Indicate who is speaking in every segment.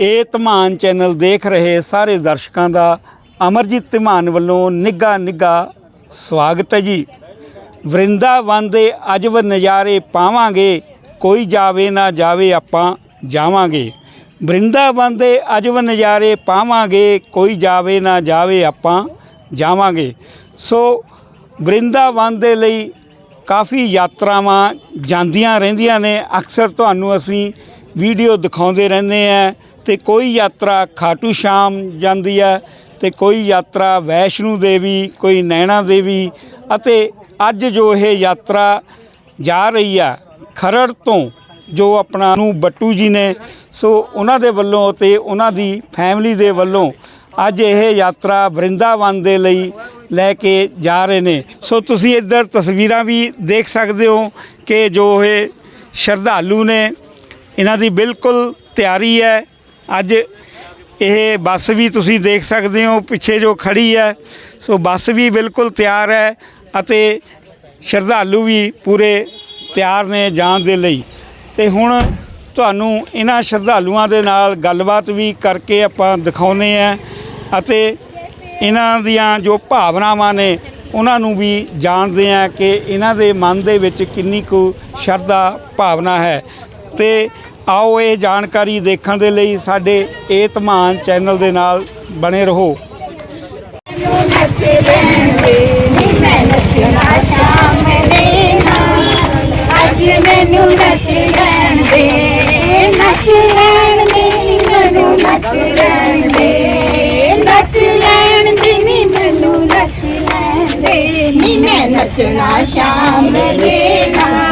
Speaker 1: ਇਹ ਧਮਾਨ ਚੈਨਲ ਦੇਖ ਰਹੇ ਸਾਰੇ ਦਰਸ਼ਕਾਂ ਦਾ ਅਮਰਜੀਤ ਧਮਾਨ ਵੱਲੋਂ ਨਿੱਘਾ ਨਿੱਘਾ ਸਵਾਗਤ ਹੈ ਜੀ। ਵਰਿੰਦਾਵਨ ਦੇ ਅਜਬ ਨਜ਼ਾਰੇ ਪਾਵਾਂਗੇ, ਕੋਈ ਜਾਵੇ ਨਾ ਜਾਵੇ ਆਪਾਂ ਜਾਵਾਂਗੇ। ਵਰਿੰਦਾਵਨ ਦੇ ਅਜਬ ਨਜ਼ਾਰੇ ਪਾਵਾਂਗੇ, ਕੋਈ ਜਾਵੇ ਨਾ ਜਾਵੇ ਆਪਾਂ ਜਾਵਾਂਗੇ। ਸੋ ਵਰਿੰਦਾਵਨ ਦੇ ਲਈ ਕਾਫੀ ਯਾਤਰਾਵਾਂ ਜਾਂਦੀਆਂ ਰਹਿੰਦੀਆਂ ਨੇ। ਅਕਸਰ ਤੁਹਾਨੂੰ ਅਸੀਂ ਵੀਡੀਓ ਦਿਖਾਉਂਦੇ ਰਹਿੰਦੇ ਆ ਤੇ ਕੋਈ ਯਾਤਰਾ ਖਾਟੂ ਸ਼ਾਮ ਜਾਂਦੀ ਹੈ ਤੇ ਕੋਈ ਯਾਤਰਾ ਵੈਸ਼ਨੂ ਦੇਵੀ, ਕੋਈ ਨੈਣਾ ਦੇਵੀ ਅਤੇ ਅੱਜ ਜੋ ਇਹ ਯਾਤਰਾ ਜਾ ਰਹੀ ਆ ਖਰੜ ਤੋਂ ਜੋ ਆਪਣਾ ਨੂੰ ਬੱਟੂ ਜੀ ਨੇ, ਸੋ ਉਹਨਾਂ ਦੇ ਵੱਲੋਂ ਤੇ ਉਹਨਾਂ ਦੀ ਫੈਮਿਲੀ ਦੇ ਵੱਲੋਂ ਅੱਜ ਇਹ ਯਾਤਰਾ ਵਰਿੰਦਾਵਨ ਦੇ ਲਈ ਲੈ ਕੇ ਜਾ ਰਹੇ ਨੇ। ਸੋ ਤੁਸੀਂ ਇੱਧਰ ਤਸਵੀਰਾਂ ਵੀ ਦੇਖ ਸਕਦੇ ਹੋ ਕਿ ਜੋ ਇਹ ਸ਼ਰਧਾਲੂ ਨੇ, ਇਹਨਾਂ ਦੀ ਬਿਲਕੁਲ ਤਿਆਰੀ ਹੈ ਅੱਜ ਇਹ ਬੱਸ ਵੀ ਤੁਸੀਂ ਦੇਖ ਸਕਦੇ ਹੋ, ਪਿੱਛੇ ਜੋ ਖੜੀ ਹੈ, ਸੋ ਬੱਸ ਵੀ ਬਿਲਕੁਲ ਤਿਆਰ ਹੈ ਅਤੇ ਸ਼ਰਧਾਲੂ ਵੀ ਪੂਰੇ ਤਿਆਰ ਨੇ ਜਾਣ ਦੇ ਲਈ। ਤੇ ਹੁਣ ਤੁਹਾਨੂੰ ਇਹਨਾਂ ਸ਼ਰਧਾਲੂਆਂ ਦੇ ਨਾਲ ਗੱਲਬਾਤ ਵੀ ਕਰਕੇ ਆਪਾਂ ਦਿਖਾਉਨੇ ਆ ਅਤੇ ਇਹਨਾਂ ਦੀਆਂ ਜੋ ਭਾਵਨਾਵਾਂ ਨੇ, ਉਹਨਾਂ ਨੂੰ ਵੀ ਜਾਣਦੇ ਆ ਕਿ ਇਹਨਾਂ ਦੇ ਮਨ ਦੇ ਵਿੱਚ ਕਿੰਨੀ ਕੁ ਸ਼ਰਧਾ ਭਾਵਨਾ ਹੈ। ਤੇ ਆਓ ਇਹ ਜਾਣਕਾਰੀ ਦੇਖਣ ਦੇ ਲਈ ਸਾਡੇ ਇਹ ਧਮਾਨ ਚੈਨਲ ਦੇ ਨਾਲ ਬਣੇ ਰਹੋ।
Speaker 2: ਮੈਨੂੰ ਨੱਚ ਲੈਣ ਦੇ ਨੱਚ ਲੈਣ ਦੇ ਮੈਨੂੰ ਨੱਚ ਲੈਣ ਦੇ, ਨੱਚ ਲੈਣ ਦੇ ਨੀ ਮੈਨੂੰ ਨੱਚ ਲੈਣ ਦੇ, ਨੀ ਮੈਂ ਨੱਚਣਾ ਸ਼ਾਮ ਦੇਣਾ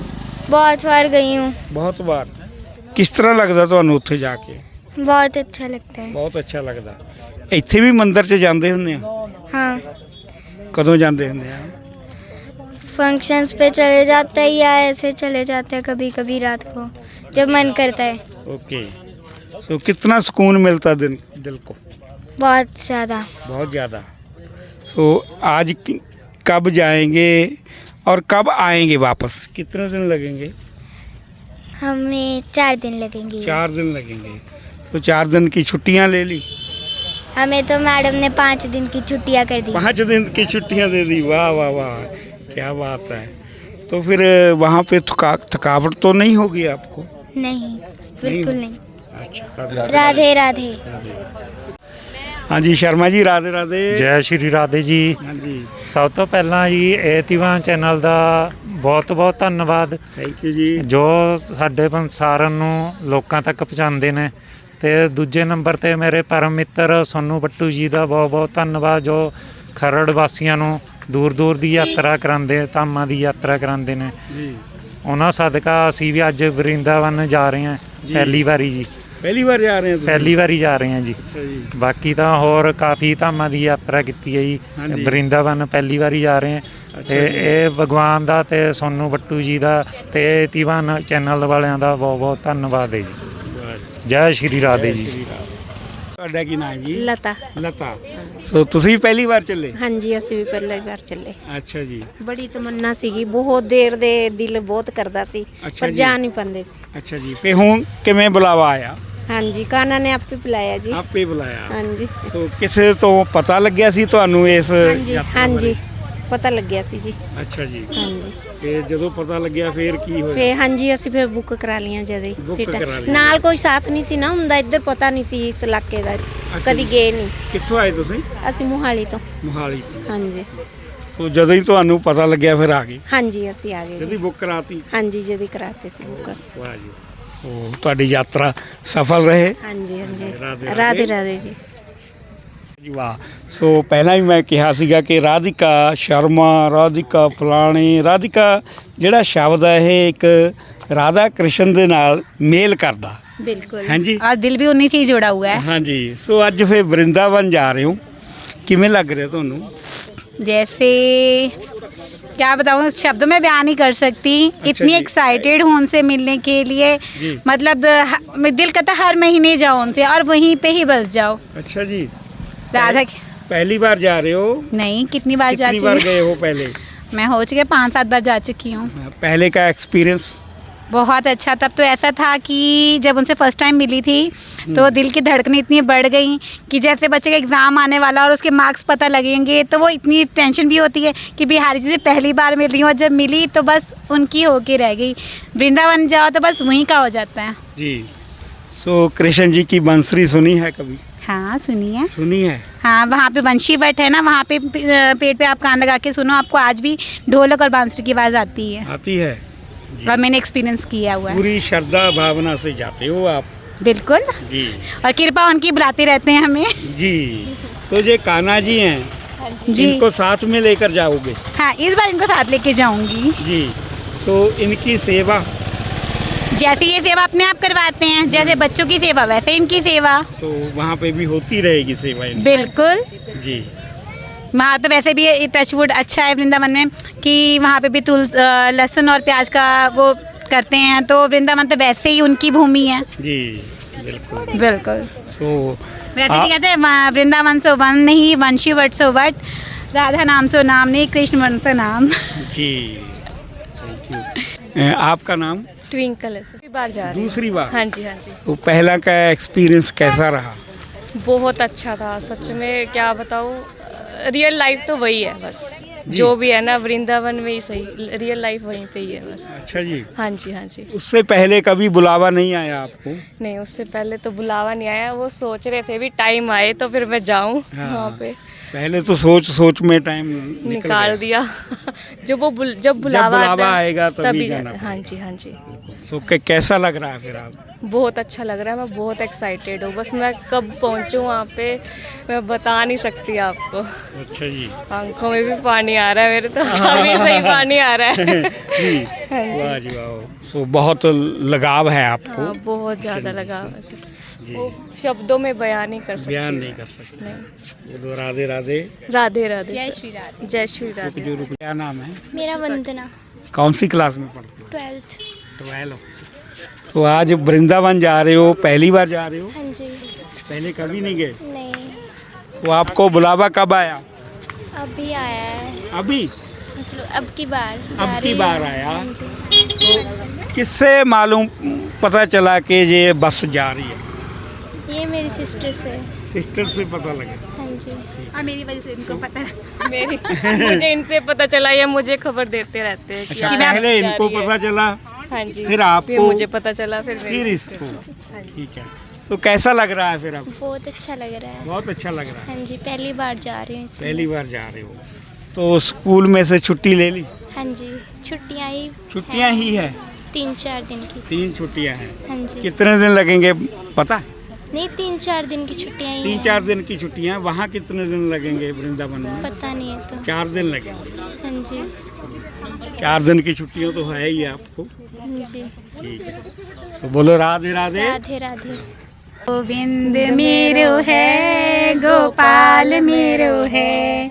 Speaker 3: बहुत बार गई हूँ
Speaker 1: ਬਹੁਤ ਵਾਰ ਕਿਸ ਤਰ੍ਹਾਂ ਲੱਗਦਾ ਤੁਹਾਨੂੰ ਉੱਥੇ ਜਾ ਕੇ
Speaker 3: बहुत अच्छा लगता है
Speaker 1: ਬਹੁਤ ਅੱਛਾ ਲੱਗਦਾ ਇੱਥੇ ਵੀ ਮੰਦਿਰ 'ਚ ਜਾਂਦੇ ਹੁੰਦੇ ਆ
Speaker 3: हाँ
Speaker 1: ਕਦੋਂ ਜਾਂਦੇ ਹੁੰਦੇ ਆ
Speaker 3: फंक्शंस पे चले जाते हैं या ऐसे चले जाते हैं कभी कभी रात को जब मन करता है
Speaker 1: ओके तो कितना सुकून मिलता दिल दिल को
Speaker 3: बहुत ज़्यादा
Speaker 1: बहुत ज़्यादा तो आज कि- कब जाएँगे और कब आएँगे वापस? कितने दिन लगेंगे?
Speaker 3: हमें चार दिन लगेंगे।
Speaker 1: चार दिन लगेंगे। तो चार दिन की छुट्टियाँ ले ली?
Speaker 3: हमें तो मैडम ने पाँच दिन की छुट्टियाँ कर दी।
Speaker 1: पाँच दिन की छुट्टियाँ दे दी। वाह वाह वाह। क्या बात है। तो फिर वहाँ पे थका थकावट तो नहीं होगी आपको?
Speaker 3: नहीं बिल्कुल नहीं। नहीं।
Speaker 1: अच्छा
Speaker 3: राधे राधे।
Speaker 1: हाँ ਹਾਂਜੀ ਸ਼ਰਮਾ ਜੀ ਰਾਦੇ ਰਾਦੇ
Speaker 4: ਜੈ ਸ਼੍ਰੀ ਰਾਧੇ ਜੀ।
Speaker 1: ਹਾਂਜੀ।
Speaker 4: ਸਭ ਤੋਂ ਪਹਿਲਾਂ ਜੀ ਏਤੀਵਾਨ ਚੈਨਲ ਦਾ ਬਹੁਤ ਬਹੁਤ ਧੰਨਵਾਦ।
Speaker 1: ਥੈਂਕ ਯੂ ਜੀ।
Speaker 4: ਜੋ ਸਾਡੇ ਸੰਸਾਰਨ ਨੂੰ ਲੋਕਾਂ ਤੱਕ ਪਹੁੰਚਾਉਂਦੇ ਨੇ। ਤੇ ਦੂਜੇ ਨੰਬਰ ਤੇ ਮੇਰੇ ਪਰਮ ਮਿੱਤਰ ਸੋਨੂ ਬੱਟੂ ਜੀ ਦਾ ਬਹੁਤ ਬਹੁਤ ਧੰਨਵਾਦ। ਜੋ ਖਰੜ ਵਾਸੀਆਂ ਨੂੰ ਦੂਰ ਦੂਰ ਦੀ ਯਾਤਰਾ ਕਰਾਉਂਦੇ ਧਾਮਾਂ ਦੀ ਯਾਤਰਾ ਕਰਾਉਂਦੇ ਨੇ।
Speaker 1: ਜੀ।
Speaker 4: ਉਹਨਾਂ ਸਦਕਾ ਅਸੀਂ ਵੀ ਅੱਜ ਵਰਿੰਦਾਵਨ ਜਾ ਰਹੇ ਹਾਂ ਪਹਿਲੀ ਵਾਰੀ ਜੀ।
Speaker 1: ਪਹਿਲੀ ਵਾਰ ਜਾ ਰਹੇ ਹੋ ਤੁਸੀਂ?
Speaker 4: ਪਹਿਲੀ ਵਾਰੀ ਜਾ ਰਹੇ ਹਾਂ ਜੀ।
Speaker 1: ਅੱਛਾ ਜੀ।
Speaker 4: ਬਾਕੀ ਤਾਂ ਹੋਰ ਕਾਫੀ ਧਾਮਾਂ ਦੀ ਯਾਤਰਾ ਕੀਤੀ ਹੈ ਜੀ। ਬ੍ਰਿੰਦਾਵਨ ਪਹਿਲੀ ਵਾਰੀ ਜਾ ਰਹੇ ਹਾਂ। ਤੇ ਇਹ ਭਗਵਾਨ ਦਾ ਤੇ ਸੋਨੂ ਬੱਟੂ ਜੀ ਦਾ ਤੇ ਤੀਵਾਨ ਚੈਨਲ ਵਾਲਿਆਂ ਦਾ ਬਹੁਤ ਬਹੁਤ ਧੰਨਵਾਦ ਹੈ ਜੀ। ਜੈ ਸ਼੍ਰੀ ਰਾਧੇ ਜੀ
Speaker 1: ਤੁਹਾਡਾ ਕੀ ਨਾਮ ਜੀ?
Speaker 5: ਲਤਾ।
Speaker 1: ਲਤਾ। ਸੋ ਤੁਸੀਂ ਪਹਿਲੀ ਵਾਰ ਚੱਲੇ?
Speaker 5: ਹਾਂਜੀ ਅਸੀਂ ਵੀ ਪਹਿਲੀ ਵਾਰ ਚੱਲੇ।
Speaker 1: ਅੱਛਾ ਜੀ।
Speaker 5: ਬੜੀ ਤਮੰਨਾ ਸੀਗੀ। ਬਹੁਤ ਦੇਰ ਦੇ ਦਿਲ ਬਹੁਤ ਕਰਦਾ ਸੀ ਪਰ
Speaker 1: ਜਾ।
Speaker 5: ਨਹੀਂ ਪੰਦੇ ਸੀ।
Speaker 1: ਅੱਛਾ ਜੀ। ਫੇ ਹੁਣ ਕਿਵੇਂ ਬੁਲਾਵਾ ਆਇਆ?
Speaker 5: ਹਾਂਜੀ ਕਾਨਾ ਨੇ ਆਪੇ ਪਿਲਾਇਆ ਜੀ।
Speaker 1: ਆਪੇ ਬੁਲਾਇਆ।
Speaker 5: ਹਾਂਜੀ।
Speaker 1: ਸੋ ਕਿਸੇ ਤੋਂ ਪਤਾ ਲੱਗਿਆ ਸੀ ਤੁਹਾਨੂੰ ਇਸ
Speaker 5: ਹਾਂਜੀ
Speaker 1: ਯਾਤਰਾ
Speaker 5: ਹਾਂਜੀ। ਪਤਾ ਲੱਗਿਆ ਸੀ ਜੀ?
Speaker 1: ਅੱਛਾ ਜੀ।
Speaker 5: ਹਾਂਜੀ।
Speaker 1: ਤੇ ਜਦੋਂ ਪਤਾ ਲੱਗਿਆ ਫੇਰ ਕੀ ਹੋਇਆ?
Speaker 5: ਫੇ ਹਾਂਜੀ ਅਸੀਂ ਫਿਰ ਬੁੱਕ ਕਰਾ ਲਈਆਂ ਜਦੇ
Speaker 1: Book
Speaker 5: ਸੀਟਾਂ।
Speaker 1: ਕਰਾ ਲਈਆਂ।
Speaker 5: ਨਾਲ ਕੋਈ ਸਾਥ ਨਹੀਂ ਸੀ ਨਾ ਹੁੰਦਾ ਇੱਧਰ ਪਤਾ ਨਹੀਂ ਸੀ ਇਸ ਇਲਾਕੇ ਦਾ। ਕਦੀ ਗਏ ਨਹੀਂ।
Speaker 1: ਕਿੱਥੋਂ ਆਏ ਤੁਸੀਂ?
Speaker 5: ਅਸੀਂ ਮੁਹਾਲੀ ਤੋਂ।
Speaker 1: ਮੋਹਾਲੀ ਤੋਂ।
Speaker 5: ਹਾਂਜੀ।
Speaker 1: ਸੋ ਜਦੋਂ ਹੀ ਤੁਹਾਨੂੰ ਪਤਾ ਲੱਗਿਆ ਫਿਰ ਆ ਗਏ।
Speaker 5: ਹਾਂਜੀ ਅਸੀਂ ਆ ਗਏ
Speaker 1: ਜਦੀ
Speaker 5: ਜੀ।
Speaker 1: ਬੁੱਕ ਕਰਾਤੀ?
Speaker 5: ਹਾਂਜੀ ਜਦੀ ਕਰਾਤੇ ਸੀ ਬੁੱਕ।
Speaker 1: ਵਾਹ ਜੀ। ਸੋ ਤੁਹਾਡੀ ਯਾਤਰਾ ਸਫਲ ਰਹੇ।
Speaker 5: ਹਾਂਜੀ ਹਾਂਜੀ।
Speaker 1: ਰਾਧੇ
Speaker 5: ਰਾਧੇ। ਜੀ।
Speaker 1: ਜੀ ਵਾਹ। ਸੋ ਪਹਿਲਾਂ ਹੀ ਮੈਂ ਕਿਹਾ ਸੀਗਾ ਕਿ ਰਾਧਿਕਾ ਸ਼ਰਮਾ ਰਾਧਿਕਾ ਫਲਾਣੀ ਰਾਧਿਕਾ ਜਿਹੜਾ ਸ਼ਬਦ ਹੈ ਇਹ ਇੱਕ ਰਾਧਾ ਕ੍ਰਿਸ਼ਨ ਦੇ ਨਾਲ ਮੇਲ ਕਰਦਾ।
Speaker 6: ਬਿਲਕੁਲ।
Speaker 1: ਹਾਂਜੀ।
Speaker 6: ਆ ਦਿਲ ਵੀ ਉਨੀ ਥੀ ਜੁੜਾ ਹੋਇਆ ਹੈ
Speaker 1: ਹਾਂਜੀ। ਸੋ ਅੱਜ ਫੇ ਵਰਿੰਦਾਵਨ ਜਾ ਰਹੇ ਹੋ। ਕਿਵੇਂ ਲੱਗ ਰਿਹਾ ਤੁਹਾਨੂੰ?
Speaker 6: ਜੈਸੇ क्या बताऊँ शब्द में बयान नहीं कर सकती। अच्छा
Speaker 1: इतनी
Speaker 6: एक्साइटेड हूँ उनसे मिलने के लिए। मतलब दिल करता हर महीने जाओ उनसे और वहीं पे ही बस जाओ
Speaker 1: अच्छा जी।
Speaker 6: राधा
Speaker 1: पहली बार जा रहे हो?
Speaker 6: नहीं कितनी बार जा
Speaker 1: कितनी बार
Speaker 6: चुकी
Speaker 1: गए हो पहले?
Speaker 6: मैं हो चुके पाँच सात बार जा चुकी हूँ।
Speaker 1: पहले का एक्सपीरियंस
Speaker 6: बहुत अच्छा। तब तो ऐसा था कि जब उनसे फ़र्स्ट टाइम मिली थी तो दिल की धड़कनें इतनी बढ़ गई कि जैसे बच्चे का एग्ज़ाम आने वाला और उसके मार्क्स पता लगेंगे तो वो इतनी टेंशन भी होती है कि बिहारी जी से पहली बार मिल रही हूँ और जब मिली तो बस उनकी होके रह गई। वृंदावन जाओ तो बस वहीं का हो जाता है।
Speaker 1: जी। सो कृष्ण जी की बंसरी सुनी है कभी?
Speaker 6: हाँ सुनिए
Speaker 1: सुनी है?
Speaker 6: हाँ वहाँ पे वंशी वट है ना वहाँ पे पेट पे आप कान लगा के सुनो आपको आज भी ढोलक और बांसुरी की आवाज़ आती है।
Speaker 1: आती है।
Speaker 6: और मैंने एक्सपीरियंस किया हुआ है।
Speaker 1: पूरी श्रद्धा भावना से जाते हो आप।
Speaker 6: बिल्कुल।
Speaker 1: जी।
Speaker 6: और कृपा उनकी बुलाते रहते हैं हमें।
Speaker 1: जी। तो ये कान्हा जी हैं
Speaker 6: जी।
Speaker 1: इनको साथ में लेकर जाओगे?
Speaker 6: हाँ इस बार इनको साथ लेके जाऊँगी।
Speaker 1: जी। तो इनकी सेवा?
Speaker 6: जैसे ये सेवा अपने आप करवाते हैं जैसे बच्चों की सेवा वैसे इनकी सेवा।
Speaker 1: तो वहाँ पे भी होती रहेगी सेवा इनकी।
Speaker 6: बिल्कुल।
Speaker 1: जी।
Speaker 6: वहाँ तो वैसे भी टचवुड अच्छा है वृंदावन में कि वहाँ पे भी तुलस अ, लहसुन और प्याज का वो करते हैं तो वृंदावन तो वैसे ही उनकी भूमि है।
Speaker 1: जी बिल्कुल।
Speaker 6: बिल्कुल।
Speaker 1: तो
Speaker 6: वैसे भी कहते हैं वृंदावन सो वन नहीं वंशी वट सो वट राधा नाम सो नाम नहीं कृष्ण वन सो नाम।
Speaker 1: जी थैंक यू आपका नाम?
Speaker 7: ट्विंकल है सर। बार जा रही
Speaker 1: दूसरी बार?
Speaker 7: हाँ जी हाँ जी।
Speaker 1: तो पहला का एक्सपीरियंस कैसा रहा?
Speaker 7: बहुत अच्छा था सच में क्या बताऊँ। रियल लाइफ तो वही है बस। जो। भी है ना वृंदावन में ही सही रियल लाइफ वहीं पे ही है बस।
Speaker 1: अच्छा जी।
Speaker 7: हाँ जी हाँ जी।
Speaker 1: उससे पहले कभी बुलावा नहीं आया आपको?
Speaker 7: नहीं उससे पहले तो बुलावा नहीं आया वो सोच रहे थे भी टाइम आए तो फिर मैं जाऊँ
Speaker 1: हाँ।
Speaker 7: वहाँ पे।
Speaker 1: पहले तो सोच सोच में टाइम निकल
Speaker 7: निकाल दिया। जब वो बुल, जब बुलावा
Speaker 1: जब
Speaker 7: बुलावा है,
Speaker 1: आएगा तभी
Speaker 7: हाँ जी हाँ जी।
Speaker 1: तो कैसा लग रहा है फिर आप?
Speaker 7: बहुत अच्छा लग रहा है मैं बहुत एक्साइटेड हूँ। बस मैं कब पहुँचूँ वहाँ पे मैं बता नहीं सकती आपको।
Speaker 1: अच्छा जी।
Speaker 7: आँखों में भी पानी आ रहा है मेरे तो अभी से ही पानी आ रहा है।
Speaker 1: जी
Speaker 7: हाँ जी।
Speaker 1: वाह जी वाह। सो बहुत लगाव है आपको।
Speaker 7: हाँ बहुत ज़्यादा लगाव है। वो शब्दों में बयान नहीं कर सकते।
Speaker 1: बयान नहीं कर सकते।
Speaker 7: नहीं।
Speaker 1: बोलो राधे राधे।
Speaker 7: राधे राधे
Speaker 6: जय श्री राधे।
Speaker 7: जय श्री राधे
Speaker 1: जो क्या नाम है?
Speaker 8: मेरा वंदना।
Speaker 1: कौन सी क्लास में पढ़ते हो?
Speaker 8: ट्वेल्थ।
Speaker 1: ट्वेल्व तो आज वृंदावन जा रहे हो पहली बार जा रहे हो?
Speaker 8: हाँ जी।
Speaker 1: पहले कभी नहीं गए?
Speaker 8: नहीं।
Speaker 1: तो आपको बुलावा कब आया?
Speaker 8: अभी आया है।
Speaker 1: अभी?
Speaker 8: मतलब अब की बार
Speaker 1: अब की बार आया?
Speaker 8: हाँ
Speaker 1: तो किससे मालूम पता चला कि ये बस जा रही है?
Speaker 8: ये मेरी सिस्टर से।
Speaker 1: सिस्टर से पता लगे।
Speaker 8: हाँ जी।
Speaker 6: और मेरी वजह से इनको पता
Speaker 7: मेरी मुझे इनसे पता चला ये मुझे खबर देते रहते हैं
Speaker 1: अच्छा
Speaker 7: आप
Speaker 1: पहले इनको
Speaker 7: है।
Speaker 1: पता चला
Speaker 7: हाँ जी।
Speaker 1: फिर आपको-
Speaker 7: मुझे पता चला फिर मेरी
Speaker 1: फिर इसको। ठीक है। तो कैसा लग रहा है फिर अब
Speaker 8: बहुत अच्छा लग रहा है।
Speaker 1: बहुत अच्छा लग रहा है।
Speaker 8: हाँ जी पहली बार जा रही हूँ
Speaker 1: पहली बार जा रहे हो। तो स्कूल में से छुट्टी ले ली?
Speaker 8: हाँ जी छुट्टियाँ ही
Speaker 1: छुट्टियाँ
Speaker 8: ही
Speaker 1: है?
Speaker 8: तीन चार दिन की।
Speaker 1: तीन छुट्टियाँ हैं।
Speaker 8: हाँ जी।
Speaker 1: कितने दिन लगेंगे पता?
Speaker 8: नहीं तीन चार दिन की छुट्टियाँ ही
Speaker 1: तीन चार दिन की छुट्टियाँ वहाँ कितने दिन लगेंगे वृंदावन में?
Speaker 8: पता नहीं है तो।
Speaker 1: चार दिन लगेंगे।
Speaker 8: हाँ जी।
Speaker 1: चार दिन की छुट्टियाँ तो है ही आपको।
Speaker 8: हाँ जी।
Speaker 1: ठीक है। तो बोलो राधे राधे।
Speaker 8: राधे राधे।
Speaker 6: गोविंद मेरो है गोपाल मेरो है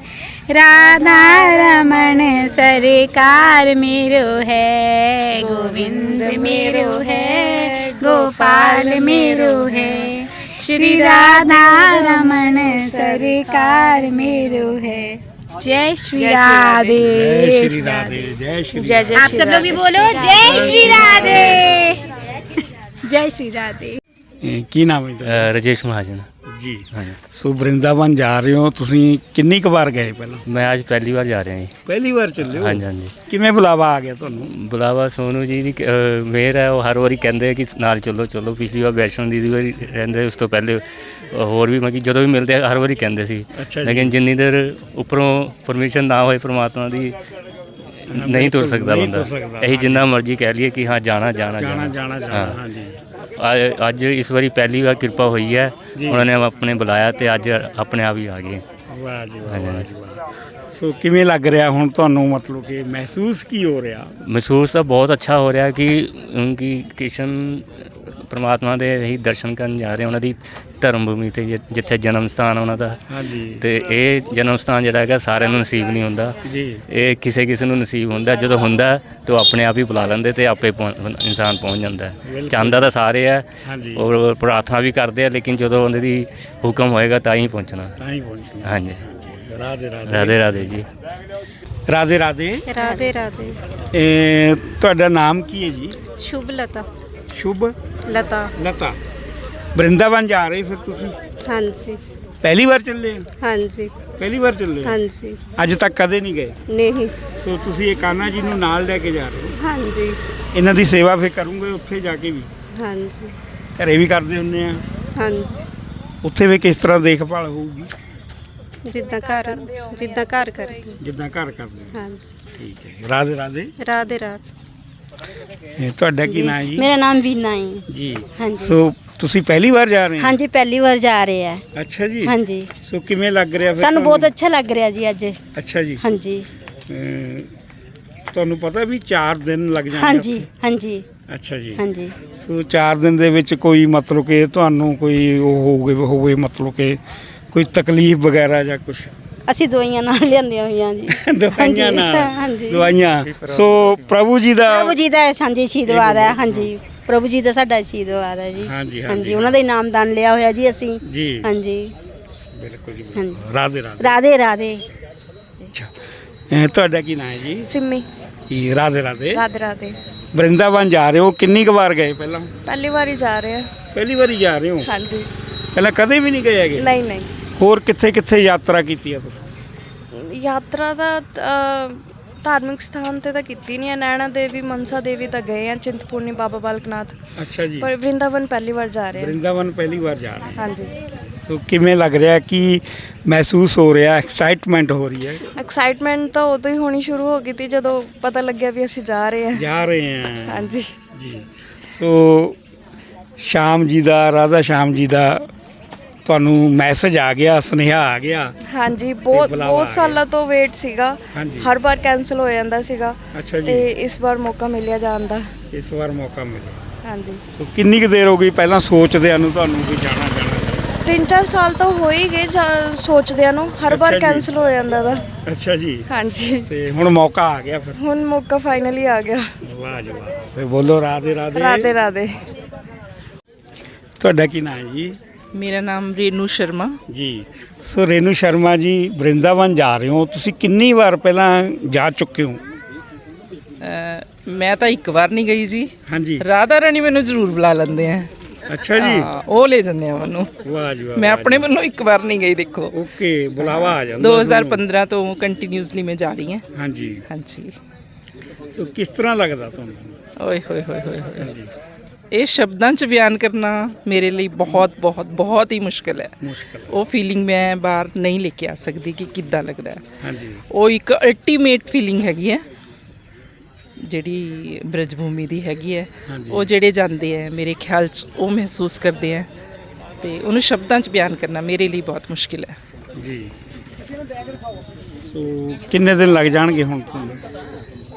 Speaker 6: राधा रमण सरकार मेरो है गोविंद मेरो है गोपाल मेरो है। श्री राधा रमन सरकार मेरो है। जय श्री राधे
Speaker 1: जय श्री जय श्री
Speaker 6: आप सब लोग भी बोलो जय श्री राधे जय श्री राधे
Speaker 1: की नाम
Speaker 9: है? राजेश महाजन।
Speaker 1: ਜੀ।
Speaker 9: ਹਾਂਜੀ।
Speaker 1: ਸੋ ਵਰਿੰਦਾਵਨ ਜਾ ਰਹੇ ਹੋ ਤੁਸੀਂ ਕਿੰਨੀ ਕੁ ਵਾਰ ਗਏ ਪਹਿਲਾਂ?
Speaker 9: ਮੈਂ ਅੱਜ ਪਹਿਲੀ ਵਾਰ ਜਾ ਰਿਹਾ ਜੀ।
Speaker 1: ਪਹਿਲੀ ਵਾਰ ਚੱਲੇ ਹੋ?
Speaker 9: ਹਾਂਜੀ ਹਾਂਜੀ।
Speaker 1: ਕਿਵੇਂ ਬੁਲਾਵਾ ਆ ਗਿਆ ਤੁਹਾਨੂੰ?
Speaker 9: ਬੁਲਾਵਾ ਸੋਨੂ ਜੀ ਦੀ ਅਹ, ਮਿਹਰ ਹੈ ਉਹ ਹਰ ਵਾਰੀ ਕਹਿੰਦੇ ਕਿ ਨਾਲ ਚੱਲੋ ਚੱਲੋ। ਪਿਛਲੀ ਵਾਰ ਵੈਸ਼ਨੋ ਦੀ ਵਾਰੀ ਰਹਿੰਦੇ ਉਸ ਤੋਂ ਪਹਿਲੇ ਹੋਰ ਵੀ ਮਤਲਬ ਕਿ ਜਦੋਂ ਵੀ ਮਿਲਦੇ ਆ, ਹਰ ਵਾਰੀ ਕਹਿੰਦੇ ਸੀ।
Speaker 1: ਅੱਛਾ ਜੀ।
Speaker 9: ਲੇਕਿਨ ਜਿੰਨੀ ਦੇਰ ਉੱਪਰੋਂ ਪਰਮਿਸ਼ਨ ਨਾ ਹੋਏ ਪ੍ਰਮਾਤਮਾ ਦੀ ਨਹੀਂ ਤੁਰ ਸਕਦਾ
Speaker 1: ਨਹੀਂ
Speaker 9: ਬੰਦਾ।
Speaker 1: ਸਕਦਾ,
Speaker 9: ਇਹੀ ਜਿੰਨਾ ਮਰਜ਼ੀ ਕਹਿ ਲਈਏ ਕਿ ਹਾਂ ਜਾਣਾ ਜਾਣਾ
Speaker 1: ਜਾਣਾ
Speaker 9: ਜਾਣਾ।
Speaker 1: ਜਾਣਾ ਜਾਣਾ
Speaker 9: ਹਾਂ।
Speaker 1: ਹਾਂਜੀ।
Speaker 9: ਅੱਜ- ਅੱਜ ਇਸ ਵਾਰੀ ਪਹਿਲੀ ਵਾਰ ਕਿਰਪਾ ਹੋਈ ਹੈ। ਉਹਨਾਂ ਨੇ ਆਪਣੇ ਬੁਲਾਇਆ ਤੇ ਅੱਜ ਆਪਣੇ ਆਪ ਹੀ ਆ ਗਏ
Speaker 1: ਵਾਹ ਜੀ ਵਾਹ
Speaker 9: ਹਾਂਜੀ।
Speaker 1: ਵਾਹ ਜੀ ਵਾਹ ਸੋ ਕਿਵੇਂ ਲੱਗ ਰਿਹਾ ਹੁਣ ਤੁਹਾਨੂੰ ਮਤਲਬ ਕਿ ਮਹਿਸੂਸ ਕੀ ਹੋ ਰਿਹਾ
Speaker 9: ਮਹਿਸੂਸ ਤਾਂ ਬਹੁਤ ਅੱਛਾ ਹੋ ਰਿਹਾ ਕਿ ਕਿ ਕ੍ਰਿਸ਼ਨ ਪ੍ਰਮਾਤਮਾ ਦੇ ਹੀ ਦਰਸ਼ਨ ਕਰਨ ਜਾ ਰਹੇ ਉਹਨਾਂ ਦੀ ਧਰਮ ਭੂਮੀ ਤੇ ਜਿ- ਜਿੱਥੇ ਜਨਮ ਸਥਾਨ ਉਹਨਾਂ ਦਾ।
Speaker 1: ਹਾਂਜੀ।
Speaker 9: ਤੇ ਇਹ ਜਨਮ ਸਥਾਨ ਜਿਹੜਾ ਹੈਗਾ ਸਾਰਿਆਂ ਨੂੰ ਨਸੀਬ ਨਹੀਂ ਹੁੰਦਾ।
Speaker 1: ਜੀ।
Speaker 9: ਇਹ ਕਿਸੇ ਕਿਸੇ ਨੂੰ ਨਸੀਬ ਹੁੰਦਾ। ਜਦੋਂ ਹੁੰਦਾ ਤਾਂ ਉਹ ਆਪਣੇ ਆਪ ਹੀ ਬੁਲਾ ਲੈਂਦੇ ਤੇ ਆਪੇ ਪਹੁੰਚ- ਇਨਸਾਨ ਪਹੁੰਚ ਜਾਂਦਾ। ਹੈ। ਚਾਹੁੰਦਾ ਤਾਂ ਸਾਰੇ ਆ।
Speaker 1: ਹਾਂਜੀ।
Speaker 9: ਔਰ ਪ੍ਰਾਰਥਨਾ ਵੀ ਕਰਦੇ ਆ ਲੇਕਿਨ ਜਦੋਂ ਉਹਨਾਂ ਦੀ ਹੁਕਮ ਹੋਏਗਾ ਤਾਂ ਹੀ ਪਹੁੰਚਣਾ।
Speaker 1: ਤਾਂ ਹੀ ਪਹੁੰਚੀ
Speaker 9: ਹਾਂਜੀ।
Speaker 1: ਰਾਧੇ ਰਾਧੇ।
Speaker 9: ਰਾਧੇ ਰਾਧੇ ਜੀ।
Speaker 1: ਰਾਧੇ ਰਾਧੇ।
Speaker 5: ਰਾਧੇ ਰਾਧੇ।
Speaker 1: ਇਹ ਤੁਹਾਡਾ ਨਾਮ ਕੀ ਹੈ ਜੀ?
Speaker 5: ਸ਼ੁਭ ਲਤਾ।
Speaker 1: ਸ਼ੁਭ
Speaker 5: ਲਤਾ।
Speaker 1: ਲਤਾ। ਬ੍ਰਿੰਦਾਵਨ ਜਾ ਰਹੇ ਫਿਰ ਤੁਸੀਂ?
Speaker 5: ਹਾਂਜੀ।
Speaker 1: ਪਹਿਲੀ ਵਾਰ ਚੱਲੇ ਹੋ?
Speaker 5: ਹਾਂਜੀ।
Speaker 1: ਪਹਿਲੀ ਵਾਰ ਚੱਲੇ ਹੋ?
Speaker 5: ਹਾਂਜੀ।
Speaker 1: ਅੱਜ ਤੱਕ ਕਦੇ ਨਹੀਂ ਗਏ?
Speaker 5: ਨਹੀਂ।
Speaker 1: ਸੋ ਤੁਸੀਂ ਇਹ ਕਾਨਾ ਜੀ ਨੂੰ ਨਾਲ ਲੈ ਕੇ ਜਾ ਰਹੇ ਹੋ?
Speaker 5: ਹਾਂਜੀ।
Speaker 1: ਇਹਨਾਂ ਦੀ ਸੇਵਾ ਫੇ ਕਰੋਗੇ ਉੱਥੇ ਜਾ ਕੇ ਵੀ?
Speaker 5: ਹਾਂਜੀ।
Speaker 1: ਘਰੇ ਵੀ ਕਰਦੇ ਹੁੰਨੇ ਆ?
Speaker 5: ਹਾਂਜੀ।
Speaker 1: ਉੱਥੇ ਵੀ ਕਿਸ ਤਰ੍ਹਾਂ ਦੇਖਭਾਲ ਹੋਊਗੀ?
Speaker 5: ਜਿੱਦਾਂ ਘਰ ਜਿੱਦਾਂ ਘਰ ਕਰਦੇ।
Speaker 1: ਜਿੱਦਾਂ ਘਰ ਕਰਦੇ ਹੋ।
Speaker 5: ਹਾਂਜੀ।
Speaker 1: ਠੀਕ ਹੈ। ਰਾਧੇ ਰਾਧੇ।
Speaker 5: ਰਾਧੇ ਰਾਤ
Speaker 1: ਇਹ ਤੁਹਾਡਾ ਕੀ ਨਾਮ ਜੀ?
Speaker 2: ਮੇਰਾ ਨਾਮ ਵੀਨਾ ਹੈ।
Speaker 1: ਜੀ।
Speaker 2: ਹਾਂਜੀ।
Speaker 1: ਸੋ ਤੁਸੀਂ ਪਹਿਲੀ ਵਾਰ ਜਾ ਰਹੇ ਹੋ?
Speaker 2: ਹਾਂਜੀ ਪਹਿਲੀ ਵਾਰ ਜਾ ਰਹੇ ਆ।
Speaker 1: ਅੱਛਾ ਜੀ।
Speaker 2: ਹਾਂਜੀ।
Speaker 1: ਸੋ ਕਿਵੇਂ ਲੱਗ ਰਿਹਾ ਫਿਰ
Speaker 2: ਸਾਨੂੰ ਬਹੁਤ
Speaker 1: ਤੁਹਾਨੂੰ?
Speaker 2: ਅੱਛਾ ਲੱਗ ਰਿਹਾ ਜੀ ਅੱਜ।
Speaker 1: ਅੱਛਾ ਜੀ।
Speaker 2: ਹਾਂਜੀ।
Speaker 1: ਅਮ, ਤੁਹਾਨੂੰ ਪਤਾ ਵੀ 4 ਦਿਨ ਲੱਗ ਜਾਣਗੇ
Speaker 2: ਹਾਂਜੀ
Speaker 1: ਉੱਥੇ?
Speaker 2: ਹਾਂਜੀ।
Speaker 1: ਅੱਛਾ ਜੀ।
Speaker 2: ਹਾਂਜੀ।
Speaker 1: ਸੋ 4 ਦਿਨ ਦੇ ਵਿੱਚ ਕੋਈ ਮਤਲਬ ਕਿ ਤੁਹਾਨੂੰ ਕੋਈ ਉਹ ਹੋਵੇ ਹੋਵੇ ਮਤਲਬ ਕਿ ਕੋਈ ਤਕਲੀਫ ਵਗੈਰਾ ਜਾਂ ਕੁਝ
Speaker 2: ਅਸੀਂ ਦਵਾਈਆਂ ਨਾਲ ਲਿਆਂਦੀਆਂ ਹੋਈਆਂ ਜੀ।
Speaker 1: ਦਵਾਈਆਂ
Speaker 2: ਹਾਂਜੀ,
Speaker 1: ਨਾਲ?
Speaker 2: ਹਾਂਜੀ।
Speaker 1: ਦਵਾਈਆਂ। ਸੋ ਪ੍ਰਭੂ ਜੀ ਦਾ
Speaker 2: ਪ੍ਰਭੂ ਜੀ ਦਾ ਹਾਂਜੀ ਆਸ਼ੀਰਵਾਦ ਹੈ। ਹਾਂਜੀ। ਪ੍ਰਭੂ ਜੀ ਦਾ ਸਾਡਾ ਆਸ਼ੀਰਵਾਦ ਹੈ ਜੀ।
Speaker 1: ਹਾਂਜੀ,
Speaker 2: ਉਹਨਾਂ ਦਾ ਇਨਾਮਦਾਨ ਲਿਆ ਹੋਇਆ ਜੀ ਅਸੀਂ।
Speaker 1: ਜੀ।
Speaker 2: ਹਾਂਜੀ।
Speaker 1: ਬਿਲਕੁਲ ਜੀ। ਬਿਲਕੁਲ। ਰਾਧੇ ਰਾਧੇ।
Speaker 2: ਰਾਧੇ ਰਾਧੇ।
Speaker 1: ਅੱਛਾ। ਤੁਹਾਡਾ ਕੀ ਨਾਮ ਹੈ ਜੀ?
Speaker 5: ਸਿੰਮੀ।
Speaker 1: ਇਹ ਰਾਧੇ ਰਾਧੇ।
Speaker 5: ਰਾਧੇ ਰਾਧੇ।
Speaker 1: ਬ੍ਰਿੰਦਾਵਨ ਜਾ ਰਹੇ ਹੋ ਕਿੰਨੀ ਕੁ ਵਾਰ ਗਏ ਪਹਿਲਾਂ?
Speaker 5: ਪਹਿਲੀ ਵਾਰੀ ਜਾ ਰਹੇ ਆ
Speaker 1: ਪਹਿਲੀ ਵਾਰੀ ਜਾ ਰਹੇ ਹੋ?
Speaker 5: ਹਾਂਜੀ।
Speaker 1: ਪਹਿਲਾਂ ਕਦੇ ਵੀ ਨਹੀਂ ਗਏ ਹੈਗੇ?
Speaker 5: ਨਹੀਂ ਨਹੀਂ।
Speaker 1: ਹੋਰ ਕਿੱਥੇ ਕਿੱਥੇ ਯਾਤਰਾ ਕੀਤੀ ਹੈ ਤੁਸੀਂ?
Speaker 5: ਯਾਤਰਾ ਦਾ ਧਾਰਮਿਕ ਸਥਾਨ ਤੇ ਤਾਂ ਕੀਤੀ ਨਹੀਂ ਹੈ। ਨੈਣਾ ਦੇਵੀ ਮਨਸਾ ਦੇਵੀ ਤਾਂ ਗਏ ਆ ਚਿੰਤਪੁਰਨੀ ਬਾਬਾ ਬਾਲਕਨਾਥ।
Speaker 1: ਅੱਛਾ ਜੀ।
Speaker 5: ਪਰ ਵਰਿੰਦਾਵਨ ਪਹਿਲੀ ਵਾਰ ਜਾ ਰਹੇ ਆ।
Speaker 1: ਬ੍ਰਿੰਦਾਵਨ ਪਹਿਲੀ ਵਾਰ ਜਾ ਰਹੇ
Speaker 5: ਹਾਂਜੀ।
Speaker 1: ਹੋ ਕਿਵੇਂ ਲੱਗ ਰਿਹਾ ਕੀ ਮਹਿਸੂਸ ਹੋ ਰਿਹਾ ਐਕਸਾਈਟਮੈਂਟ ਹੋ ਰਹੀ ਹੈ?
Speaker 5: ਐਕਸਾਈਟਮੈਂਟ ਤਾਂ ਉਦੋਂ ਹੀ ਹੋਣੀ ਸ਼ੁਰੂ ਹੋ ਗਈ ਤੀ ਜਦੋਂ ਪਤਾ ਲੱਗਿਆ ਵੀ ਅਸੀਂ ਜਾ ਰਹੇ ਹਾਂ
Speaker 1: ਜਾ ਰਹੇ ਹਾਂ
Speaker 5: ਹਾਂਜੀ।
Speaker 1: ਜੀ। ਸੋ ਸ਼ਾਮ ਜੀ ਦਾ ਰਾਧਾ ਸ਼ਾਮ ਜੀ ਦਾ ਤੁਹਾਨੂੰ ਮੈਸੇਜ ਆ ਗਿਆ ਸੁਨੇਹਾ ਆ ਗਿਆ
Speaker 5: ਹਾਂਜੀ ਬਹੁਤ
Speaker 1: ਬੁਲਾਵਾ
Speaker 5: ਬਹੁਤ। ਸਾਲਾਂ ਤੋਂ ਵੇਟ ਸੀਗਾ।
Speaker 1: ਹਾਂਜੀ।
Speaker 5: ਹਰ ਵਾਰ ਕੈਨਸਲ ਹੋ ਜਾਂਦਾ ਸੀਗਾ
Speaker 1: ਅੱਛਾ ਜੀ।
Speaker 5: ਤੇ ਇਸ ਵਾਰ ਮੌਕਾ ਮਿਲਿਆ ਜਾਣ ਦਾ।
Speaker 1: ਇਸ ਵਾਰ ਮੌਕਾ ਮਿਲਿਆ।
Speaker 5: ਹਾਂਜੀ।
Speaker 1: ਸੋ ਕਿੰਨੀ ਕੁ ਦੇਰ ਹੋ ਗਈ ਪਹਿਲਾਂ ਸੋਚਦਿਆਂ ਨੂੰ ਤੁਹਾਨੂੰ ਵੀ ਜਾਣਾ ਜਾਣਾ?
Speaker 5: ਤਿੰਨ ਚਾਰ ਸਾਲ ਤਾਂ ਹੋ ਹੀ ਗਏ ਜਾ- ਸੋਚਦਿਆਂ ਨੂੰ ਹਰ ਵਾਰ
Speaker 1: ਅੱਛਾ ਜੀ।
Speaker 5: ਕੈਨਸਲ ਹੋ ਜਾਂਦਾ ਦਾ।
Speaker 1: ਅੱਛਾ ਜੀ।
Speaker 5: ਹਾਂਜੀ।
Speaker 1: ਤੇ ਹੁਣ ਮੌਕਾ ਆ ਗਿਆ ਫਿਰ?
Speaker 5: ਹੁਣ ਮੌਕਾ ਫਾਈਨਲੀ ਆ ਗਿਆ।
Speaker 1: ਵਾਹ ਜੀ ਵਾਹ। ਫਿਰ ਬੋਲੋ ਰਾਧੇ ਰਾਧੇ।
Speaker 5: ਰਾਧੇ ਰਾਧੇ।
Speaker 1: ਤੁਹਾਡਾ ਕੀ ਨਾਮ ਹੈ ਜੀ?
Speaker 10: ਮੇਰਾ ਨਾਮ ਰੇਨੂ ਸ਼ਰਮਾ।
Speaker 1: ਜੀ। ਸੋ ਰੇਨੂ ਸ਼ਰਮਾ ਜੀ ਬ੍ਰਿੰਦਾਵਨ ਜਾ ਰਹੇ ਹੋ। ਤੁਸੀਂ ਕਿੰਨੀ ਵਾਰ ਪਹਿਲਾਂ ਜਾ ਚੁੱਕੇ ਹੋ?
Speaker 10: ਮੈਂ ਤਾਂ ਇੱਕ ਵਾਰ ਨਹੀਂ ਗਈ ਜੀ।
Speaker 1: ਹਾਂਜੀ।
Speaker 10: ਰਾਧਾ ਰਾਣੀ ਮੈਨੂੰ ਜ਼ਰੂਰ ਬੁਲਾ ਲੈਂਦੇ ਆ।
Speaker 1: ਅੱਛਾ ਜੀ।
Speaker 10: ਉਹ ਲੈ ਜਾਂਦੇ ਆ ਮੈਨੂੰ।
Speaker 1: ਵਾਹ ਜੀ ਵਾਹ
Speaker 10: ਮੈਂ ਆਪਣੇ ਵੱਲੋਂ ਇੱਕ ਵਾਰ ਨਹੀਂ ਗਈ ਦੇਖੋ।
Speaker 1: ਓਕੇ ਬੁਲਾਵਾ ਆ ਜਾਂਦਾ
Speaker 10: 2015 ਤੋਂ ਕੰਟੀਨਿਊਸਲੀ ਮੈਂ ਜਾ ਰਹੀ ਹਾਂ।
Speaker 1: ਹਾਂਜੀ।
Speaker 10: ਹਾਂਜੀ।
Speaker 1: ਸੋ ਕਿਸ ਤਰ੍ਹਾਂ ਲੱਗਦਾ ਤੁਹਾਨੂੰ?
Speaker 10: ਓਏ ਹੋਏ ਹੋਏ ਹੋਏ ਹੋਏ। ਇਹ ਸ਼ਬਦਾਂ 'ਚ ਬਿਆਨ ਕਰਨਾ ਮੇਰੇ ਲਈ ਬਹੁਤ ਬਹੁਤ ਬਹੁਤ ਹੀ ਮੁਸ਼ਕਲ ਹੈ। ਉਹ ਫੀਲਿੰਗ ਮੈਂ ਬਾਹਰ ਨਹੀਂ ਲੈ ਕੇ ਆ ਸਕਦੀ ਕਿ ਕਿੱਦਾਂ ਲੱਗਦਾ ਹੈ।
Speaker 1: ਹਾਂਜੀ।
Speaker 10: ਉਹ ਇੱਕ ਅਲਟੀਮੇਟ ਫੀਲਿੰਗ ਹੈਗੀ ਹੈ ਜਿਹੜੀ ਬ੍ਰਜ ਭੂਮੀ ਦੀ ਹੈਗੀ ਹੈ। ਉਹ ਜਿਹੜੇ ਜਾਂਦੇ ਹੈ ਮੇਰੇ ਖਿਆਲ 'ਚ ਉਹ ਮਹਿਸੂਸ ਕਰਦੇ ਹੈ ਤੇ ਉਹਨੂੰ ਸ਼ਬਦਾਂ 'ਚ ਬਿਆਨ ਕਰਨਾ ਮੇਰੇ ਲਈ ਬਹੁਤ ਮੁਸ਼ਕਿਲ ਹੈ।
Speaker 1: ਜੀ। ਸੋ ਕਿੰਨੇ ਦਿਨ ਲੱਗ ਜਾਣਗੇ ਹੁਣ ਤੁਹਾਨੂੰ?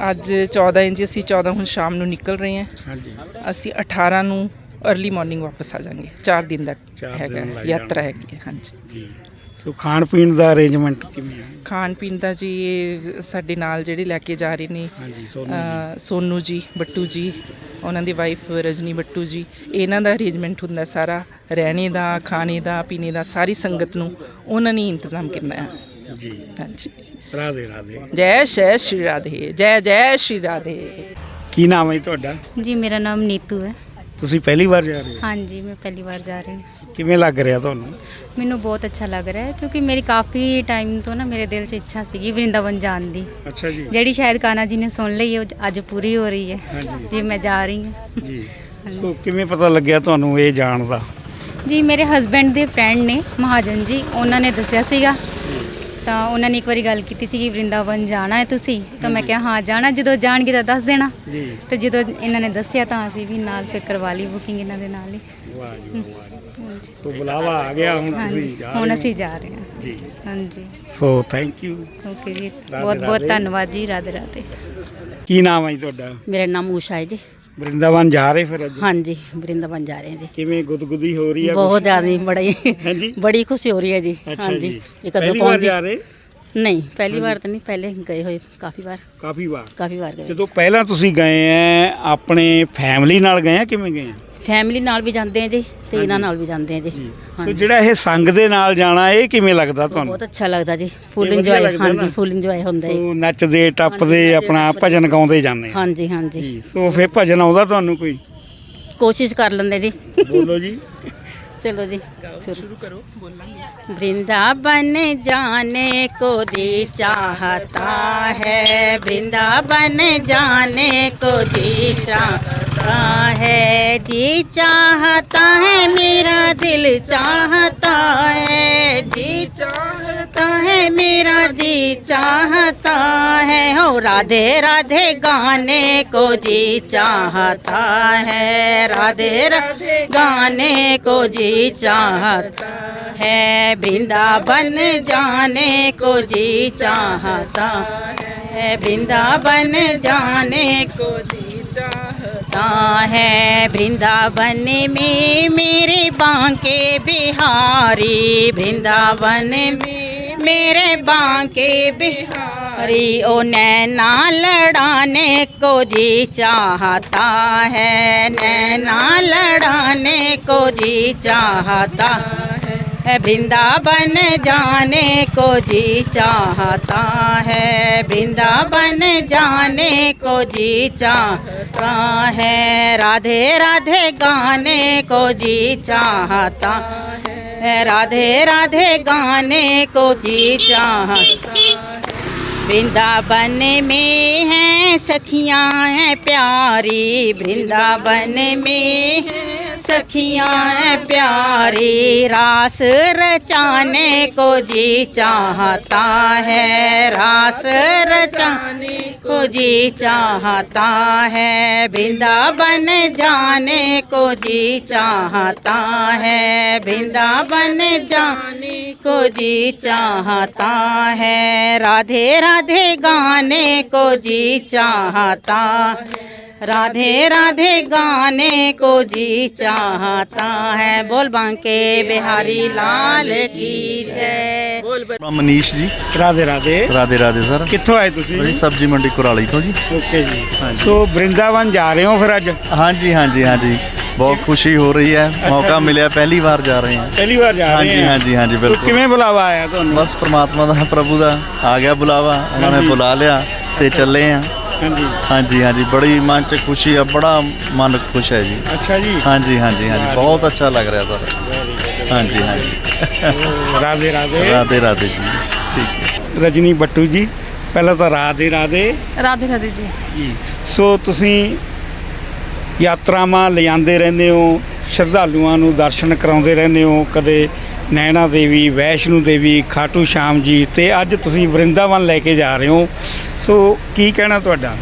Speaker 10: ਅੱਜ 14 ਇੰਚ ਅਸੀਂ 14 ਹੁਣ ਸ਼ਾਮ ਨੂੰ ਨਿਕਲ ਰਹੇ ਹਾਂ।
Speaker 1: ਹਾਂਜੀ।
Speaker 10: ਅਸੀਂ 18 ਨੂੰ अर्ਲੀ ਮਾਰਨਿੰਗ ਵਾਪਸ ਆ ਜਾਾਂਗੇ 4 ਦਿਨ ਦਾ
Speaker 1: ਚਾਰ
Speaker 10: ਹੈਗਾ
Speaker 1: ਦਿਨ ਲੱਗ
Speaker 10: ਯਾਤਰਾ। ਹੈਗੀ ਹੈ ਹਾਂਜੀ।
Speaker 1: ਜੀ। ਸੋ ਖਾਣ ਪੀਣ ਦਾ ਅਰੇਂਜਮੈਂਟ ਕਿਵੇਂ ਹੈ?
Speaker 10: ਖਾਣ ਪੀਣ ਦਾ ਜੀ ਇਹ ਸਾਡੇ ਨਾਲ ਜਿਹੜੇ ਲੈ ਕੇ ਜਾ ਰਹੇ ਨੇ
Speaker 1: ਹਾਂਜੀ ਸੋਨੂੰ
Speaker 10: ਅ, ਸੋਨੂ ਜੀ ਬੱਟੂ ਜੀ ਉਹਨਾਂ ਦੀ ਵਾਈਫ ਰਜਨੀ ਬੱਟੂ ਜੀ ਇਹਨਾਂ ਦਾ ਅਰੇਂਜਮੈਂਟ ਹੁੰਦਾ ਸਾਰਾ ਰਹਿਣੇ ਦਾ ਖਾਣੇ ਦਾ ਪੀਣੇ ਦਾ ਸਾਰੀ ਸੰਗਤ ਨੂੰ ਉਹਨਾਂ ਨੇ ਇੰਤਜ਼ਾਮ ਕਰਨਾ ਹੈ।
Speaker 1: ਜੀ।
Speaker 10: ਹਾਂਜੀ।
Speaker 1: ਰਾਧੇ
Speaker 10: ਜੈ ਸ਼ੈ ਸ਼੍ਰੀ ਰਾਧੇ ਜੈ ਜੈ ਸ਼੍ਰੀ ਰਾਧੇ।
Speaker 1: ਕੀ ਨਾਮ ਹੈ ਤੁਹਾਡਾ?
Speaker 11: ਜੀ ਮੇਰਾ ਨਾਮ ਨੀਤੂ ਹੈ।
Speaker 1: ਤੁਸੀਂ ਪਹਿਲੀ ਵਾਰ ਜਾ ਰਹੇ ਹੋ?
Speaker 12: ਹਾਂਜੀ ਮੈਂ ਪਹਿਲੀ ਵਾਰ ਜਾ ਰਹੀ ਹਾਂ।
Speaker 1: ਕਿਵੇਂ ਲੱਗ ਰਿਹਾ ਤੁਹਾਨੂੰ?
Speaker 12: ਮੈਨੂੰ ਬਹੁਤ ਅੱਛਾ ਲੱਗ ਰਿਹਾ ਹੈ ਕਿਉਂਕਿ ਮੇਰੀ ਕਾਫੀ ਟਾਈਮ ਤੋਂ ਨਾ ਮੇਰੇ ਦਿਲ 'ਚ ਇੱਛਾ ਸੀਗੀ ਵਰਿੰਦਾਵਨ ਜਾਣ ਦੀ।
Speaker 1: ਅੱਛਾ ਜੀ।
Speaker 12: ਜਿਹੜੀ ਸ਼ਾਇਦ ਕਾਨਾ ਜੀ ਨੇ ਸੁਣ ਲਈ ਉਹ ਅੱਜ ਪੂਰੀ ਹੋ ਰਹੀ ਹੈ। ਜੀ ਮੈਂ ਜਾ ਰਹੀ ਹਾਂ।
Speaker 1: ਜੀ। ਸੋ ਕਿਵੇਂ ਪਤਾ ਲੱਗਿਆ ਤੁਹਾਨੂੰ ਇਹ ਜਾਣ ਦਾ?
Speaker 12: ਜੀ ਮੇਰੇ ਹਸਬੰਡ ਦੇ ਫਰੈਂਡ ਨੇ ਮਹਾਜਨ ਜੀ ਉਹਨਾਂ ਨੇ ਦੱਸਿਆ ਸੀਗਾ ਤਾਂ ਉਹਨਾਂ ਨੇ ਇੱਕ ਵਾਰੀ ਗੱਲ ਕੀਤੀ ਸੀ ਕਿ ਵਰਿੰਦਾਵਨ ਜਾਣਾ ਹੈ ਤੁਸੀਂ? ਤਾਂ ਮੈਂ ਕਿਹਾ ਹਾਂ ਜਾਣਾ। ਜਦੋਂ ਜਾਣਗੇ ਤਾਂ ਦੱਸ ਦੇਣਾ।
Speaker 1: ਜੀ।
Speaker 12: ਤੇ ਜਦੋਂ ਇਹਨਾਂ ਨੇ ਦੱਸਿਆ ਤਾਂ ਅਸੀਂ ਵੀ ਨਾਲ ਫਿਰ ਕਰਵਾ ਲਈ ਬੁਕਿੰਗ ਇਹਨਾਂ ਦੇ ਨਾਲ ਹੀ।
Speaker 1: ਵਾਹ ਜੀ ਵਾਹ, ਵਾਹ ਜੀ।
Speaker 12: ਹਾਂਜੀ।
Speaker 1: ਸੋ ਬੁਲਾਵਾ ਆ ਗਿਆ ਹੁਣ
Speaker 12: ਹਾਂਜੀ
Speaker 1: ਤੁਸੀਂ ਜਾ ਰਹੇ
Speaker 12: ਹੁਣ
Speaker 1: ਹੋ।
Speaker 12: ਅਸੀਂ ਜਾ ਰਹੇ ਹਾਂ।
Speaker 1: ਜੀ।
Speaker 12: ਹਾਂਜੀ।
Speaker 1: ਸੋ ਥੈਂਕ ਯੂ
Speaker 12: ਓਕੇ ਜੀ।
Speaker 1: ਰਾਧੇ
Speaker 12: ਬਹੁਤ ਬਹੁਤ
Speaker 1: ਰਾਧੇ।
Speaker 12: ਧੰਨਵਾਦ ਜੀ ਰਾਧੇ ਰਾਧੇ।
Speaker 1: ਕੀ ਨਾਮ ਹੈ ਜੀ ਤੁਹਾਡਾ?
Speaker 2: ਮੇਰਾ ਨਾਮ ਊਸ਼ਾ ਹੈ ਜੀ।
Speaker 1: ਵਰਿੰਦਾਵਨ ਜਾ ਰਹੇ ਫਿਰ ਅੱਜ?
Speaker 2: ਹਾਂਜੀ ਵਰਿੰਦਾਵਨ ਜਾ ਰਹੇ ਹਾਂ ਜੀ।
Speaker 1: ਕਿਵੇਂ ਗੁਦਗੁਦੀ ਹੋ ਰਹੀ ਹੈ
Speaker 2: ਬਹੁਤ ਜ਼ਿਆਦਾ ਬੜੀ
Speaker 1: ਹਾਂਜੀ।
Speaker 2: ਬੜੀ ਖੁਸ਼ੀ ਹੋ ਰਹੀ ਹੈ ਜੀ। ਹਾਂਜੀ
Speaker 1: ਪਹਿਲੀ ਵਾਰ
Speaker 2: ਪਹੁੰਚ
Speaker 1: ਜਾ ਰਹੇ?
Speaker 2: ਨਹੀਂ ਪਹਿਲੀ ਵਾਰ ਤਾਂ ਨਹੀਂ ਪਹਿਲੇ ਗਏ ਹੋਏ ਕਾਫੀ ਵਾਰ।
Speaker 1: ਕਾਫੀ ਵਾਰ।
Speaker 2: ਕਾਫੀ ਵਾਰ ਗਏ।
Speaker 1: ਜਦੋਂ ਪਹਿਲਾਂ ਤੁਸੀਂ ਗਏ ਆ ਆਪਣੇ ਫੈਮਿਲੀ ਨਾਲ ਗਏ ਆ ਕਿਵੇਂ ਗਏ ਆ?
Speaker 2: ਫੈਮਿਲੀ ਨਾਲ ਵੀ ਜਾਂਦੇ ਆ ਜੀ ਤੇ ਇਹਨਾਂ ਨਾਲ ਵੀ ਜਾਂਦੇ ਆ ਜੀ
Speaker 1: ਸੋ
Speaker 2: ਹਾਂਜੀ
Speaker 1: ਜਿਹੜਾ ਇਹ ਸੰਗ ਦੇ ਨਾਲ ਜਾਣਾ ਇਹ ਕਿਵੇਂ ਲੱਗਦਾ ਤੁਹਾਨੂੰ
Speaker 2: ਬਹੁਤ ਅੱਛਾ ਲੱਗਦਾ ਜੀ ਫੁੱਲ
Speaker 1: ਇਹ ਵਧੀਆ
Speaker 2: ਇੰਜੋਏ
Speaker 1: ਲੱਗਦਾ ਨਾ?
Speaker 2: ਹਾਂਜੀ ਫੁੱਲ ਇੰਜੋਏ ਹੁੰਦਾ ਹੈ
Speaker 1: ਸੋ ਨੱਚਦੇ ਟੱਪਦੇ
Speaker 2: ਨੱਚਦੇ
Speaker 1: ਆਪਣਾ
Speaker 2: ਟੱਪਦੇ।
Speaker 1: ਭਜਨ ਗਾਉਂਦੇ ਜਾਂਦੇ ਆ
Speaker 2: ਹਾਂਜੀ ਹਾਂਜੀ
Speaker 1: ਜੀ ਸੋ ਫਿਰ ਭਜਨ ਆਉਂਦਾ ਤੁਹਾਨੂੰ ਕੋਈ
Speaker 2: ਕੋਸ਼ਿਸ਼ ਕਰ ਲੈਂਦੇ ਜੀ
Speaker 1: ਬੋਲੋ ਜੀ
Speaker 2: चलो जी शुरू करो वृंदावन जाने को जी चाहता है वृंदावन जाने को जी चाहता है। जी चाहता है, मेरा दिल चाहता है। जी चाहता है, मेरा जी चाहता है। हो राधे राधे गाने को जी चाहता है। राधे राधे गाने को जी चाहता है। वृंदावन जाने को जी चाहता है। वृंदावन जाने को जी चाहता है वृंदावन में मेरे बांके बिहारी। वृंदावन में मेरे बांके बिहारी। ओ नैना लड़ाने को जी चाहता है। नैना लड़ाने को जी चाहता है वृंदावन जाने को जी चाहता है। वृंदावन जाने को जी चाहता है। राधे राधे गाने को जी चाहता है। राधे राधे गाने को जी चाहता वृंदावन में हैं सखियाँ हैं प्यारी। वृंदावन में सखियाँ हैं प्यारी, रास रचाने को जी चाहता है, रास रचाने को जी चाहता है, वृंदावन जाने को जी चाहता है, वृंदावन जाने को जी चाहता है, राधे राधे गाने को जी चाहता राधे राधे गाने को जी चाहता है बोल बांके बिहारी लाल की जय
Speaker 11: ਨਾਮ ਮਨੀਸ਼ ਜੀ
Speaker 1: ਰਾਧੇ ਰਾਧੇ
Speaker 11: ਰਾਦੇ ਰਾਦੇ ਸਰ
Speaker 1: ਕਿੱਥੋਂ ਆਏ ਤੁਸੀਂ
Speaker 11: ਜੀ ਸਬਜ਼ੀ ਮੰਡੀ ਕੁਰਾਲੀ ਤੋਂ ਜੀ
Speaker 1: ਓਕੇ ਜੀ ਸੋ ਵਰਿੰਦਾਵਨ ਜਾ ਰਹੇ ਹੋ ਫਿਰ ਅੱਜ
Speaker 11: ਹਾਂਜੀ ਹਾਂਜੀ ਹਾਂਜੀ ਬਹੁਤ ਖੁਸ਼ੀ ਹੋ ਰਹੀ ਹੈ ਮੌਕਾ ਮਿਲਿਆ ਪਹਿਲੀ ਵਾਰ ਜਾ ਰਹੇ ਹਾਂ
Speaker 1: ਪਹਿਲੀ ਵਾਰ ਜਾ ਰਹੇ
Speaker 11: ਹਾਂਜੀ
Speaker 1: ਆ
Speaker 11: ਹਾਂਜੀ ਹਾਂਜੀ
Speaker 1: ਸੋ
Speaker 11: ਬਿਲਕੁਲ
Speaker 1: ਕਿਵੇਂ ਬੁਲਾਵਾ ਆਇਆ ਤੁਹਾਨੂੰ
Speaker 11: ਬਸ ਪ੍ਰਮਾਤਮਾ ਦਾ ਪ੍ਰਭੂ ਦਾ ਆ ਗਿਆ ਬੁਲਾਵਾ ਉਹਨਾਂ ਨੇ
Speaker 1: ਹਾਂਜੀ।
Speaker 11: ਬੁਲਾ ਲਿਆ ਤੇ ਚੱਲੇ ਆ
Speaker 1: ਹਾਂਜੀ।
Speaker 11: ਹਾਂਜੀ ਹਾਂਜੀ ਬੜੀ ਮਨ ਚ ਖੁਸ਼ੀ ਆ ਬੜਾ ਮਨ ਖੁਸ਼ ਹੈ ਜੀ।
Speaker 1: ਅੱਛਾ ਜੀ।
Speaker 11: ਹਾਂਜੀ ਹਾਂਜੀ ਹਾਂਜੀ ਬਹੁਤ ਅੱਛਾ ਲੱਗ ਰਿਹਾ ਸਰ ਹਾਂਜੀ ਹਾਂਜੀ।
Speaker 1: ਰਾਧੇ ਰਾਧੇ।
Speaker 11: ਰਾਦੇ ਰਾਦੇ ਜੀ ਠੀਕ ਹੈ।
Speaker 1: ਰਜਨੀ ਬੱਟੂ ਜੀ ਪਹਿਲਾਂ ਤਾਂ ਰਾਧੇ ਰਾਧੇ।
Speaker 13: ਰਾਧੇ ਰਾਧੇ ਜੀ।
Speaker 1: ਜੀ। ਸੋ ਤੁਸੀਂ ਯਾਤਰਾਵਾਂ ਲਿਜਾਂਦੇ ਰਹਿੰਦੇ ਹੋ ਸ਼ਰਧਾਲੂਆਂ ਨੂੰ ਦਰਸ਼ਨ ਕਰਾਉਂਦੇ ਰਹਿੰਦੇ ਹੋ ਕਦੇ ਨੈਣਾ ਦੇਵੀ ਵੈਸ਼ਨੂ ਦੇਵੀ ਖਾਟੂ ਸ਼ਾਮ ਜੀ ਤੇ ਅੱਜ ਤੁਸੀਂ ਵਰਿੰਦਾਵਨ ਲੈ ਕੇ ਜਾ ਰਹੇ ਹੋ। ਸੋ ਕੀ ਕਹਿਣਾ ਤੁਹਾਡਾ?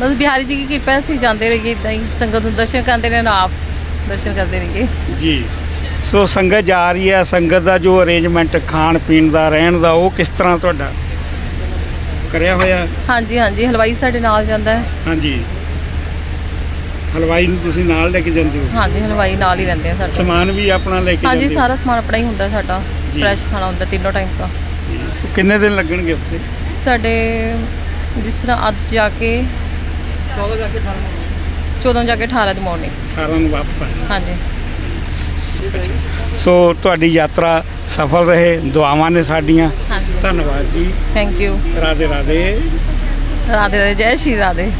Speaker 13: ਬਸ ਬਿਹਾਰੀ ਜੀ ਦੀ ਕਿਰਪਾ ਅਸੀਂ ਜਾਂਦੇ ਰਹੀਏ ਇਦਾਂ ਹੀ। ਸੰਗਤ ਨੂੰ ਦਰਸ਼ਨ ਕਰਦੇ ਰਹਿਣਾ ਆਪ ਦਰਸ਼ਨ ਕਰਦੇ ਰਹੀਏ।
Speaker 1: ਜੀ। ਸੋ ਸੰਗਤ ਜਾ ਰਹੀ ਹੈ ਸੰਗਤ ਦਾ ਜੋ ਅਰੇਂਜਮੈਂਟ ਖਾਣ ਪੀਣ ਦਾ ਰਹਿਣ ਦਾ ਉਹ ਕਿਸ ਤਰ੍ਹਾਂ ਤੁਹਾਡਾ? ਕਰਿਆ ਹੋਇਆ?
Speaker 13: ਹਾਂਜੀ ਹਾਂਜੀ ਹਲਵਾਈ ਸਾਡੇ ਨਾਲ ਜਾਂਦਾ ਹੈ।
Speaker 1: ਹਾਂਜੀ। ਹਲਵਾਈ ਨੂੰ ਤੁਸੀਂ ਨਾਲ ਲੈ ਕੇ ਜਾਂਦੇ ਹੋ?
Speaker 13: ਹਾਂਜੀ ਹਲਵਾਈ ਨਾਲ ਹੀ ਰਹਿੰਦੇ ਆ ਸਾਡੇ।
Speaker 1: ਸਮਾਨ ਵੀ ਆਪਣਾ ਲੈ ਕੇ
Speaker 13: ਹਾਂਜੀ
Speaker 1: ਜਾਂਦੇ ਹੋ?
Speaker 13: ਸਾਰਾ ਸਮਾਨ ਆਪਣਾ ਹੀ ਹੁੰਦਾ ਸਾਡਾ।
Speaker 1: ਜੀ।
Speaker 13: ਫਰੈਸ਼ ਖਾਣਾ ਹੁੰਦਾ ਤਿੰਨੋਂ ਟਾਈਮ ਦਾ।
Speaker 1: ਸੋ ਕਿੰਨੇ ਦਿਨ ਲੱਗਣਗੇ ਉੱਥੇ?
Speaker 13: ਸਾਡੇ ਜਿਸ ਤਰ੍ਹਾਂ ਅੱਜ ਜਾ ਕੇ 14 ਜਾ ਕੇ 18 14 ਜਾ ਕੇ 18 ਦੀ ਮਾਰਨਿੰਗ
Speaker 1: 18 ਨੂੰ ਵਾਪਸ ਆਏ
Speaker 13: ਹਾਂਜੀ।
Speaker 1: ਸੋ ਤੁਹਾਡੀ ਯਾਤਰਾ ਸਫਲ ਰਹੇ ਦੁਆਵਾਂ ਨੇ ਸਾਡੀਆਂ।
Speaker 13: ਹਾਂਜੀ।
Speaker 1: ਧੰਨਵਾਦ ਜੀ।
Speaker 13: Thank you
Speaker 1: Radhe Radhe.
Speaker 13: Radhe Radhe. ਜੈ ਸ਼੍ਰੀ ਰਾਧੇ।